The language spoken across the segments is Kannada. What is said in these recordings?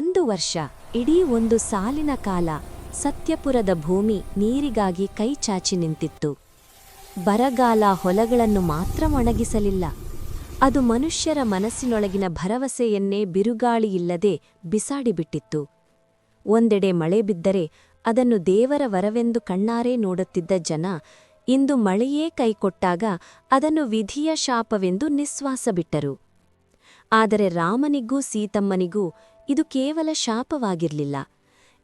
ಒಂದು ವರ್ಷ, ಇಡೀ ಒಂದು ಸಾಲಿನ ಕಾಲ ಸತ್ಯಪುರದ ಭೂಮಿ ನೀರಿಗಾಗಿ ಕೈ ಚಾಚಿ ನಿಂತಿತ್ತು. ಬರಗಾಲ ಹೊಲಗಳನ್ನು ಮಾತ್ರ ಒಣಗಿಸಲಿಲ್ಲ. ಅದು ಮನುಷ್ಯರ ಮನಸ್ಸಿನೊಳಗಿನ ಭರವಸೆಯನ್ನೇ ಬಿರುಗಾಳಿಯಿಲ್ಲದೆ ಬಿಸಾಡಿಬಿಟ್ಟಿತ್ತು ಒಂದೆಡೆ ಮಳೆ ಬಿದ್ದರೆ ಅದನ್ನು ದೇವರ ವರವೆಂದು ಕಣ್ಣಾರೆ ನೋಡುತ್ತಿದ್ದ ಜನ ಇಂದು ಮಳೆಯೇ ಕೈಕೊಟ್ಟಾಗ ಅದನ್ನು ವಿಧಿಯ ಶಾಪವೆಂದು ನಿಸ್ವಾಸ ಬಿಟ್ಟರು ಆದರೆ ರಾಮನಿಗೂ ಸೀತಮ್ಮನಿಗೂ ಇದು ಕೇವಲ ಶಾಪವಾಗಿರಲಿಲ್ಲ.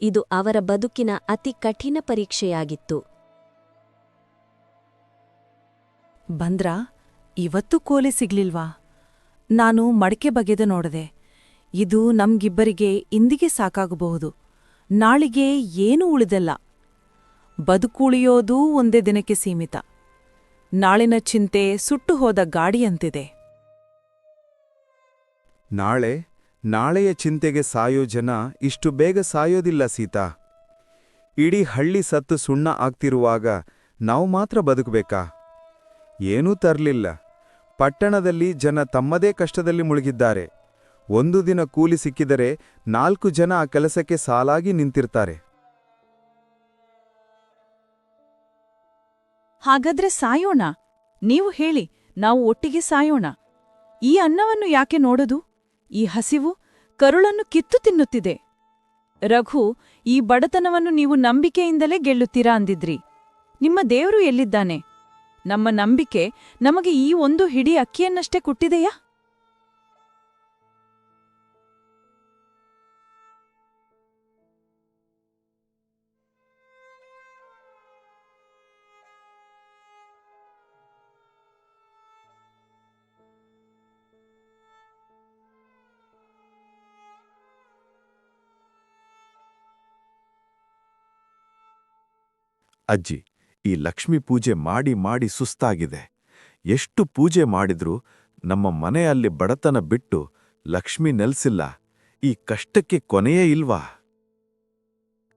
ಇದು ಅವರ ಬದುಕಿನ ಅತಿ ಕಠಿಣ ಪರೀಕ್ಷೆಯಾಗಿತ್ತು. ಬಂದ್ರ ಇವತ್ತು ಕೋಲೆ ಸಿಗ್ಲಿಲ್ವಾ? ನಾನು ಮಡಕೆ ಬಗೆದು ನೋಡದೆ ಇದು ನಮ್ಗಿಬ್ಬರಿಗೆ ಇಂದಿಗೆ ಸಾಕಾಗಬಹುದು. ನಾಳಿಗೆ ಏನೂ ಉಳಿದಲ್ಲ? ಬದುಕುಳಿಯೋದೂ ಒಂದೇ ದಿನಕ್ಕೆ ಸೀಮಿತ. ನಾಳಿನ ಚಿಂತೆ ಸುಟ್ಟು ಹೋದ ಗಾಡಿಯಂತಿದೆ. ನಾಳೆ ನಾಳೆಯ ಚಿಂತೆಗೆ ಸಾಯೋ ಜನ ಇಷ್ಟು ಬೇಗ ಸಾಯೋದಿಲ್ಲ ಸೀತಾ. ಇಡೀ ಹಳ್ಳಿ ಸತ್ತು ಸುಣ್ಣ ಆಗ್ತಿರುವಾಗ ನಾವು ಮಾತ್ರ ಬದುಕಬೇಕಾ? ಏನೂ ತರಲಿಲ್ಲ. ಪಟ್ಟಣದಲ್ಲಿ ಜನ ತಮ್ಮದೇ ಕಷ್ಟದಲ್ಲಿ ಮುಳುಗಿದ್ದಾರೆ. ಒಂದು ದಿನ ಕೂಲಿ ಸಿಕ್ಕಿದರೆ ನಾಲ್ಕು ಜನ ಆ ಕೆಲಸಕ್ಕೆ ಸಾಲಾಗಿ ನಿಂತಿರ್ತಾರೆ. ಹಾಗಾದ್ರೆ ಸಾಯೋಣ? ನೀವು ಹೇಳಿ, ನಾವು ಒಟ್ಟಿಗೆ ಸಾಯೋಣ. ಈ ಅನ್ನವನ್ನು ಯಾಕೆ ನೋಡದು? ಈ ಹಸಿವು ಕರುಳನ್ನು ಕಿತ್ತು ತಿನ್ನುತ್ತಿದೆ. ರಘು, ಈ ಬಡತನವನ್ನು ನೀವು ನಂಬಿಕೆಯಿಂದಲೇ ಗೆಲ್ಲುತ್ತೀರಾ ಅಂದಿದ್ರಿ. ನಿಮ್ಮ ದೇವರು ಎಲ್ಲಿದ್ದಾನೆ? ನಮ್ಮ ನಂಬಿಕೆ ನಮಗೆ ಈ ಒಂದು ಹಿಡಿ ಅಕ್ಕಿಯನ್ನಷ್ಟೇ ಕೊಟ್ಟಿದೆಯಾ? ಅಜ್ಜಿ, ಈ ಲಕ್ಷ್ಮಿ ಪೂಜೆ ಮಾಡಿ ಮಾಡಿ ಸುಸ್ತಾಗಿದೆ. ಎಷ್ಟು ಪೂಜೆ ಮಾಡಿದ್ರೂ ನಮ್ಮ ಮನೆಯಲ್ಲಿ ಬಡತನ ಬಿಟ್ಟು ಲಕ್ಷ್ಮಿ ನೆಲ್ಸಿಲ್ಲ. ಈ ಕಷ್ಟಕ್ಕೆ ಕೊನೆಯೇ ಇಲ್ವಾ?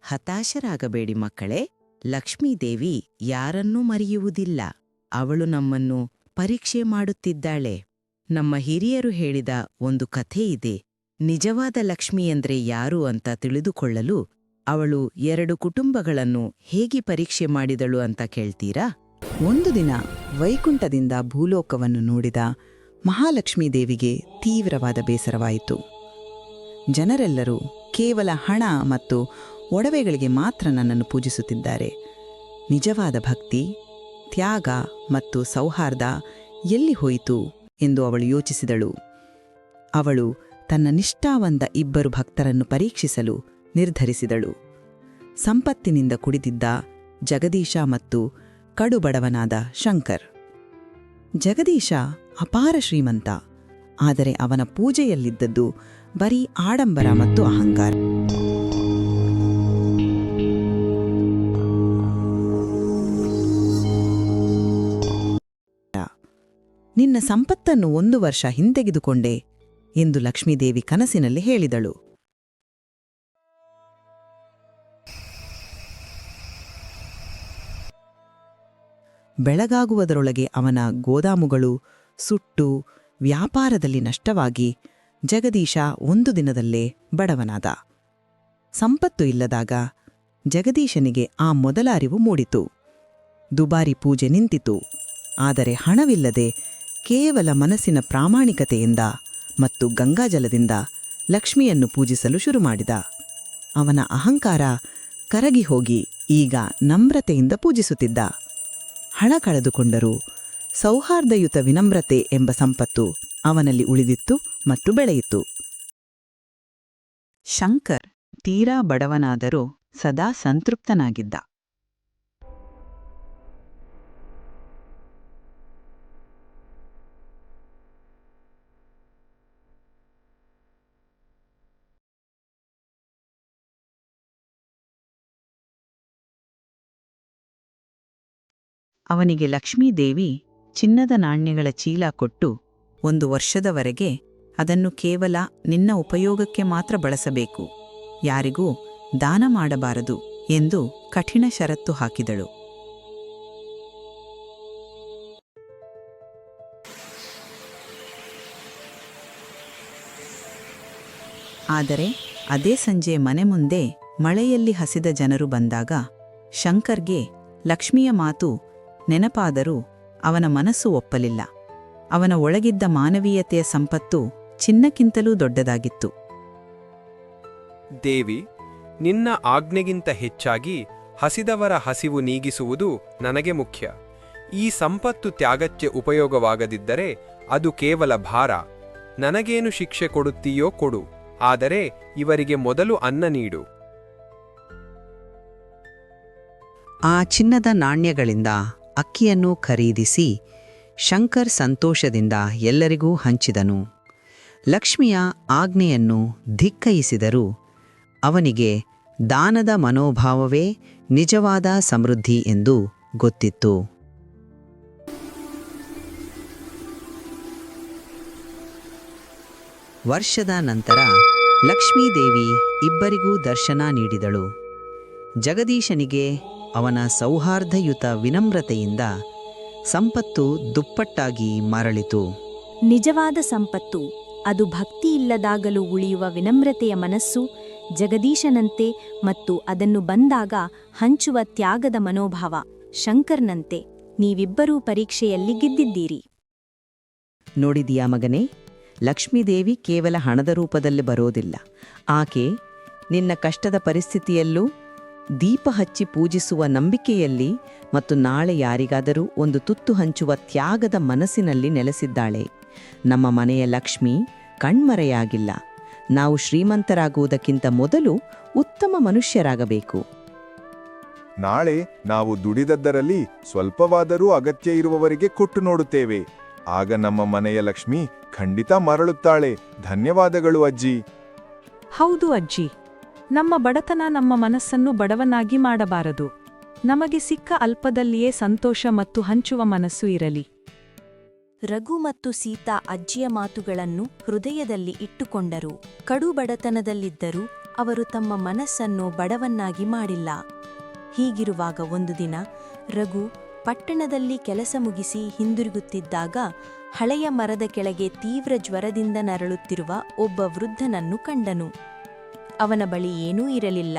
ಹತಾಶರಾಗಬೇಡಿ ಮಕ್ಕಳೇ. ಲಕ್ಷ್ಮೀದೇವಿ ಯಾರನ್ನೂ ಮರೆಯುವುದಿಲ್ಲ. ಅವಳು ನಮ್ಮನ್ನು ಪರೀಕ್ಷೆ ಮಾಡುತ್ತಿದ್ದಾಳೆ. ನಮ್ಮ ಹಿರಿಯರು ಹೇಳಿದ ಒಂದು ಕಥೆ ಇದೆ ನಿಜವಾದ ಲಕ್ಷ್ಮಿಯಂದ್ರೆ ಯಾರು ಅಂತ ತಿಳಿದುಕೊಳ್ಳಲು ಅವಳು ಎರಡು ಕುಟುಂಬಗಳನ್ನು ಹೇಗೆ ಪರೀಕ್ಷೆ ಮಾಡಿದಳು ಅಂತ ಕೇಳ್ತೀರಾ? ಒಂದು ದಿನ ವೈಕುಂಠದಿಂದ ಭೂಲೋಕವನ್ನು ನೋಡಿದ ಮಹಾಲಕ್ಷ್ಮೀದೇವಿಗೆ ತೀವ್ರವಾದ ಬೇಸರವಾಯಿತು. ಜನರೆಲ್ಲರೂ ಕೇವಲ ಹಣ ಮತ್ತು ಒಡವೆಗಳಿಗೆ ಮಾತ್ರ ನನ್ನನ್ನು ಪೂಜಿಸುತ್ತಿದ್ದಾರೆ. ನಿಜವಾದ ಭಕ್ತಿ, ತ್ಯಾಗ ಮತ್ತು ಸೌಹಾರ್ದ ಎಲ್ಲಿ ಹೋಯಿತು ಎಂದು ಅವಳು ಯೋಚಿಸಿದಳು. ಅವಳು ತನ್ನ ನಿಷ್ಠಾವಂತ ಇಬ್ಬರು ಭಕ್ತರನ್ನು ಪರೀಕ್ಷಿಸಲು ನಿರ್ಧರಿಸಿದಳು. ಸಂಪತ್ತಿನಿಂದ ಕುಡಿದಿದ್ದ ಜಗದೀಶ ಮತ್ತು ಕಡುಬಡವನಾದ ಶಂಕರ್. ಜಗದೀಶ ಅಪಾರ ಶ್ರೀಮಂತ, ಆದರೆ ಅವನ ಪೂಜೆಯಲ್ಲಿದ್ದದ್ದು ಬರೀ ಆಡಂಬರ ಮತ್ತು ಅಹಂಕಾರ. ನಿನ್ನ ಸಂಪತ್ತನ್ನು ಒಂದು ವರ್ಷ ಹಿಂತೆಗೆದುಕೊಂಡೆ ಎಂದು ಲಕ್ಷ್ಮೀದೇವಿ ಕನಸಿನಲ್ಲಿ ಹೇಳಿದಳು. ಬೆಳಗಾಗುವುದರೊಳಗೆ ಅವನ ಗೋದಾಮುಗಳು ಸುಟ್ಟು ವ್ಯಾಪಾರದಲ್ಲಿ ನಷ್ಟವಾಗಿ ಜಗದೀಶ ಒಂದು ದಿನದಲ್ಲೇ ಬಡವನಾದ. ಸಂಪತ್ತು ಇಲ್ಲದಾಗ ಜಗದೀಶನಿಗೆ ಆ ಮೊದಲ ಅರಿವು ಮೂಡಿತು. ದುಬಾರಿ ಪೂಜೆ ನಿಂತಿತು. ಆದರೆ ಹಣವಿಲ್ಲದೆ ಕೇವಲ ಮನಸ್ಸಿನ ಪ್ರಾಮಾಣಿಕತೆಯಿಂದ ಮತ್ತು ಗಂಗಾಜಲದಿಂದ ಲಕ್ಷ್ಮಿಯನ್ನು ಪೂಜಿಸಲು ಶುರುಮಾಡಿದ ಅವನ ಅಹಂಕಾರ ಕರಗಿ ಹೋಗಿ ಈಗ ನಮ್ರತೆಯಿಂದ ಪೂಜಿಸುತ್ತಿದ್ದ. ಹಣ ಕಳೆದುಕೊಂಡರು. ಸೌಹಾರ್ದಯುತ ವಿನಮ್ರತೆ ಎಂಬ ಸಂಪತ್ತು ಅವನಲ್ಲಿ ಉಳಿದಿತ್ತು ಮತ್ತು ಬೆಳೆಯಿತು. ಶಂಕರ್, ತೀರಾ ಬಡವನಾದರೂ ಸದಾ ಸಂತೃಪ್ತನಾಗಿದ್ದ. ಅವನಿಗೆ ಲಕ್ಷ್ಮೀದೇವಿ ಚಿನ್ನದ ನಾಣ್ಯಗಳ ಚೀಲ ಕೊಟ್ಟು ಒಂದು ವರ್ಷದವರೆಗೆ ಅದನ್ನು ಕೇವಲ ನಿನ್ನ ಉಪಯೋಗಕ್ಕೆ ಮಾತ್ರ ಬಳಸಬೇಕು. ಯಾರಿಗೂ ದಾನ ಮಾಡಬಾರದು ಎಂದು ಕಠಿಣ ಷರತ್ತು ಹಾಕಿದಳು. ಆದರೆ ಅದೇ ಸಂಜೆ ಮನೆ ಮುಂದೆ ಮಳೆಯಲ್ಲಿ ಹಸಿದ ಜನರು ಬಂದಾಗ ಶಂಕರ್ಗೆ ಲಕ್ಷ್ಮಿಯ ಮಾತು ನೆನಪಾದರೂ ಅವನ ಮನಸ್ಸು ಒಪ್ಪಲಿಲ್ಲ. ಅವನ ಒಳಗಿದ್ದ ಮಾನವೀಯತೆಯ ಸಂಪತ್ತು ಚಿನ್ನಕ್ಕಿಂತಲೂ ದೊಡ್ಡದಾಗಿತ್ತು. ದೇವಿ ನಿನ್ನ ಆಜ್ಞೆಗಿಂತ ಹೆಚ್ಚಾಗಿ ಹಸಿದವರ ಹಸಿವು ನೀಗಿಸುವುದು ನನಗೆ ಮುಖ್ಯ. ಈ ಸಂಪತ್ತು ತ್ಯಾಗಕ್ಕೆ ಉಪಯೋಗವಾಗದಿದ್ದರೆ ಅದು ಕೇವಲ ಭಾರ. ನನಗೇನು ಶಿಕ್ಷೆ ಕೊಡುತ್ತೀಯೋ ಕೊಡು ಆದರೆ ಇವರಿಗೆ ಮೊದಲು ಅನ್ನ ನೀಡು. ಆ ಚಿನ್ನದ ನಾಣ್ಯಗಳಿಂದ ಅಕ್ಕಿಯನ್ನು ಖರೀದಿಸಿ ಶಂಕರ್ ಸಂತೋಷದಿಂದ ಎಲ್ಲರಿಗೂ ಹಂಚಿದನು. ಲಕ್ಷ್ಮಿಯ ಆಜ್ಞೆಯನ್ನು ಧಿಕ್ಕಯಿಸಿದರು ಅವನಿಗೆ ದಾನದ ಮನೋಭಾವವೇ ನಿಜವಾದ ಸಮೃದ್ಧಿ ಎಂದು ಗೊತ್ತಿತ್ತು. ವರ್ಷದ ನಂತರ ಲಕ್ಷ್ಮೀದೇವಿ ಇಬ್ಬರಿಗೂ ದರ್ಶನ ನೀಡಿದಳು. ಜಗದೀಶನಿಗೆ ಅವನ ಸೌಹಾರ್ದಯುತ ವಿನಮ್ರತೆಯಿಂದ ಸಂಪತ್ತು ದುಪ್ಪಟ್ಟಾಗಿ ಮರಳಿತು. ನಿಜವಾದ ಸಂಪತ್ತು ಅದು ಭಕ್ತಿಯಿಲ್ಲದಾಗಲೂ ಉಳಿಯುವ ವಿನಮ್ರತೆಯ ಮನಸ್ಸು ಜಗದೀಶನಂತೆ ಮತ್ತು ಅದನ್ನು ಬಂದಾಗ ಹಂಚುವ ತ್ಯಾಗದ ಮನೋಭಾವ ಶಂಕರ್ನಂತೆ. ನೀವಿಬ್ಬರೂ ಪರೀಕ್ಷೆಯಲ್ಲಿ ಗೆದ್ದಿದ್ದೀರಿ. ನೋಡಿದೀಯಾ ಮಗನೇ ಲಕ್ಷ್ಮೀದೇವಿ ಕೇವಲ ಹಣದ ರೂಪದಲ್ಲಿ ಬರೋದಿಲ್ಲ. ಆಕೆ ನಿನ್ನ ಕಷ್ಟದ ಪರಿಸ್ಥಿತಿಯಲ್ಲೂ ದೀಪ ಹಚ್ಚಿ ಪೂಜಿಸುವ ನಂಬಿಕೆಯಲ್ಲಿ ಮತ್ತು ನಾಳೆ ಯಾರಿಗಾದರೂ ಒಂದು ತುತ್ತು ಹಂಚುವ ತ್ಯಾಗದ ಮನಸ್ಸಿನಲ್ಲಿ ನೆಲೆಸಿದ್ದಾಳೆ. ನಮ್ಮ ಮನೆಯ ಲಕ್ಷ್ಮಿ ಕಣ್ಮರೆಯಾಗಿಲ್ಲ. ನಾವು ಶ್ರೀಮಂತರಾಗುವುದಕ್ಕಿಂತ ಮೊದಲು ಉತ್ತಮ ಮನುಷ್ಯರಾಗಬೇಕು. ನಾಳೆ ನಾವು ದುಡಿದದ್ದರಲ್ಲಿ ಸ್ವಲ್ಪವಾದರೂ ಅಗತ್ಯ ಇರುವವರಿಗೆ ಕೊಟ್ಟು ನೋಡುತ್ತೇವೆ. ಆಗ ನಮ್ಮ ಮನೆಯ ಲಕ್ಷ್ಮಿ ಖಂಡಿತ ಮರಳುತ್ತಾಳೆ. ಧನ್ಯವಾದಗಳು ಅಜ್ಜಿ. ಹೌದು ಅಜ್ಜಿ. ನಮ್ಮ ಬಡತನ ನಮ್ಮ ಮನಸ್ಸನ್ನು ಬಡವನಾಗಿ ಮಾಡಬಾರದು. ನಮಗೆ ಸಿಕ್ಕ ಅಲ್ಪದಲ್ಲಿಯೇ ಸಂತೋಷ ಮತ್ತು ಹಂಚುವ ಮನಸ್ಸು ಇರಲಿ. ರಘು ಮತ್ತು ಸೀತಾ ಅಜ್ಜಿಯ ಮಾತುಗಳನ್ನು ಹೃದಯದಲ್ಲಿ ಇಟ್ಟುಕೊಂಡರು. ಕಡು ಬಡತನದಲ್ಲಿದ್ದರೂ ಅವರು ತಮ್ಮ ಮನಸ್ಸನ್ನು ಬಡವನ್ನಾಗಿ ಮಾಡಿಲ್ಲ. ಹೀಗಿರುವಾಗ ಒಂದು ದಿನ ರಘು ಪಟ್ಟಣದಲ್ಲಿ ಕೆಲಸ ಮುಗಿಸಿ ಹಿಂದಿರುಗುತ್ತಿದ್ದಾಗ ಹಳೆಯ ಮರದ ಕೆಳಗೆ ತೀವ್ರ ಜ್ವರದಿಂದ ನರಳುತ್ತಿರುವ ಒಬ್ಬ ವೃದ್ಧನನ್ನು ಕಂಡನು. ಅವನ ಬಳಿ ಏನೂ ಇರಲಿಲ್ಲ.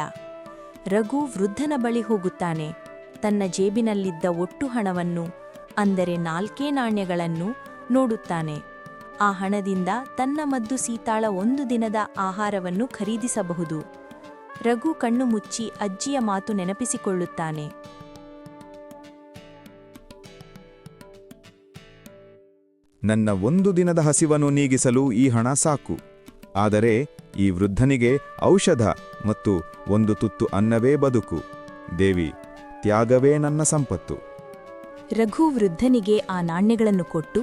ರಘು ವೃದ್ಧನ ಬಳಿ ಹೋಗುತ್ತಾನೆ. ತನ್ನ ಜೇಬಿನಲ್ಲಿದ್ದ ಒಟ್ಟು ಹಣವನ್ನು, ಅಂದರೆ ನಾಲ್ಕೇ ನಾಣ್ಯಗಳನ್ನು, ನೋಡುತ್ತಾನೆ. ಆ ಹಣದಿಂದ ತನ್ನ ಮದ್ದು ಸೀತಾಳ ಒಂದು ದಿನದ ಆಹಾರವನ್ನು ಖರೀದಿಸಬಹುದು. ರಘು ಕಣ್ಣು ಮುಚ್ಚಿ ಅಜ್ಜಿಯ ಮಾತು ನೆನಪಿಸಿಕೊಳ್ಳುತ್ತಾನೆ. ನನ್ನ ಒಂದು ದಿನದ ಹಸಿವನ್ನು ನೀಗಿಸಲು ಈ ಹಣ ಸಾಕು. ಆದರೆ ಈ ವೃದ್ಧನಿಗೆ ಔಷಧ ಮತ್ತು ಒಂದು ತುತ್ತು ಅನ್ನವೇ ಬದುಕು. ದೇವಿ, ತ್ಯಾಗವೇ ನನ್ನ ಸಂಪತ್ತು. ರಘು ವೃದ್ಧನಿಗೆ ಆ ನಾಣ್ಯಗಳನ್ನು ಕೊಟ್ಟು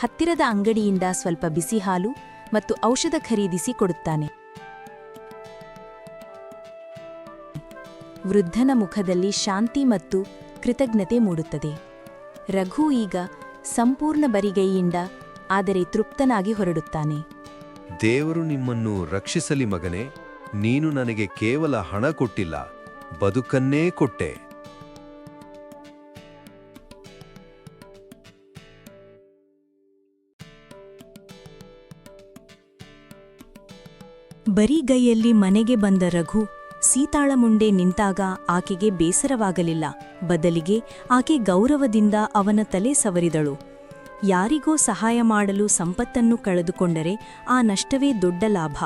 ಹತ್ತಿರದ ಅಂಗಡಿಯಿಂದ ಸ್ವಲ್ಪ ಬಿಸಿ ಹಾಲು ಮತ್ತು ಔಷಧ ಖರೀದಿಸಿ ಕೊಡುತ್ತಾನೆ. ವೃದ್ಧನ ಮುಖದಲ್ಲಿ ಶಾಂತಿ ಮತ್ತು ಕೃತಜ್ಞತೆ ಮೂಡುತ್ತದೆ. ರಘು ಈಗ ಸಂಪೂರ್ಣ ಬರಿಗೈಯಿಂದ ಆದರೆ ತೃಪ್ತನಾಗಿ ಹೊರಡುತ್ತಾನೆ. ದೇವರು ನಿಮ್ಮನ್ನು ರಕ್ಷಿಸಲಿ ಮಗನೇ, ನೀನು ನನಗೆ ಕೇವಲ ಹಣ ಕೊಟ್ಟಿಲ್ಲ, ಬದುಕನ್ನೇ ಕೊಟ್ಟೆ. ಬರಿಗೈಯಲ್ಲಿ ಮನೆಗೆ ಬಂದ ರಘು ಸೀತಾಳ ಮುಂಡೆ ನಿಂತಾಗ ಆಕೆಗೆ ಬೇಸರವಾಗಲಿಲ್ಲ. ಬದಲಿಗೆ ಆಕೆ ಗೌರವದಿಂದ ಅವನ ತಲೆ ಸವರಿದಳು. ಯಾರಿಗೋ ಸಹಾಯ ಮಾಡಲು ಸಂಪತ್ತನ್ನು ಕಳೆದುಕೊಂಡರೆ ಆ ನಷ್ಟವೇ ದೊಡ್ಡ ಲಾಭ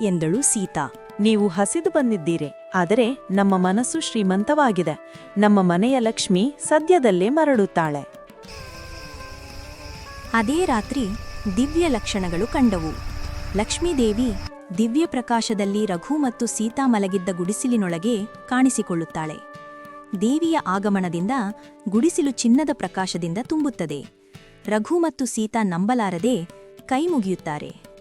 ಎಂದಳು ಸೀತಾ. ನೀವು ಹಸಿದು ಬಂದಿದ್ದೀರಿ ಆದರೆ ನಮ್ಮ ಮನಸ್ಸು ಶ್ರೀಮಂತವಾಗಿದೆ. ನಮ್ಮ ಮನೆಯ ಲಕ್ಷ್ಮಿ ಸದ್ಯದಲ್ಲೇ ಮರಳುತ್ತಾಳೆ. ಅದೇ ರಾತ್ರಿ ದಿವ್ಯ ಲಕ್ಷಣಗಳು ಕಂಡವು. ಲಕ್ಷ್ಮೀದೇವಿ ದಿವ್ಯ ಪ್ರಕಾಶದಲ್ಲಿ ರಘು ಮತ್ತು ಸೀತಾ ಮಲಗಿದ್ದ ಗುಡಿಸಿಲಿನೊಳಗೆ ಕಾಣಿಸಿಕೊಳ್ಳುತ್ತಾಳೆ. ದೇವಿಯ ಆಗಮನದಿಂದ ಗುಡಿಸಿಲು ಚಿನ್ನದ ಪ್ರಕಾಶದಿಂದ ತುಂಬುತ್ತದೆ. ರಘು ಮತ್ತು ಸೀತಾ ನಂಬಲಾರದೆ ಕೈ ಮುಗಿಯುತ್ತಾರೆ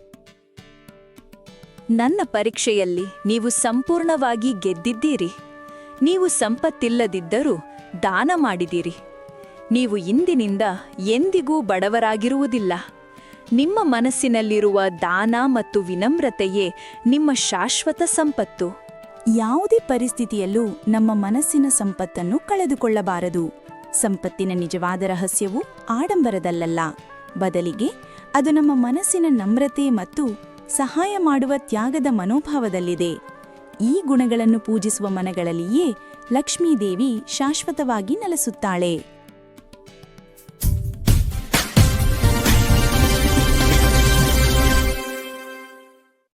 ನನ್ನ ಪರೀಕ್ಷೆಯಲ್ಲಿ ನೀವು ಸಂಪೂರ್ಣವಾಗಿ ಗೆದ್ದಿದ್ದೀರಿ. ನೀವು ಸಂಪತ್ತಿಲ್ಲದಿದ್ದರೂ ದಾನ ಮಾಡಿದಿರಿ ನೀವು ಇಂದಿನಿಂದ ಎಂದಿಗೂ ಬಡವರಾಗಿರುವುದಿಲ್ಲ. ನಿಮ್ಮ ಮನಸ್ಸಿನಲ್ಲಿರುವ ದಾನ ಮತ್ತು ವಿನಮ್ರತೆಯೇ ನಿಮ್ಮ ಶಾಶ್ವತ ಸಂಪತ್ತು. ಯಾವುದೇ ಪರಿಸ್ಥಿತಿಯಲ್ಲೂ ನಮ್ಮ ಮನಸ್ಸಿನ ಸಂಪತ್ತನ್ನು ಕಳೆದುಕೊಳ್ಳಬಾರದು. ಸಂಪತ್ತಿನ ನಿಜವಾದ ರಹಸ್ಯವು ಆಡಂಬರದಲ್ಲಲ್ಲ. ಬದಲಿಗೆ ಅದು ನಮ್ಮ ಮನಸ್ಸಿನ ನಮ್ರತೆ ಮತ್ತು ಸಹಾಯ ಮಾಡುವ ತ್ಯಾಗದ ಮನೋಭಾವದಲ್ಲಿದೆ. ಈ ಗುಣಗಳನ್ನು ಪೂಜಿಸುವ ಮನಗಳಲ್ಲಿಯೇ ಲಕ್ಷ್ಮೀದೇವಿ ಶಾಶ್ವತವಾಗಿ ನೆಲೆಸುತ್ತಾಳೆ.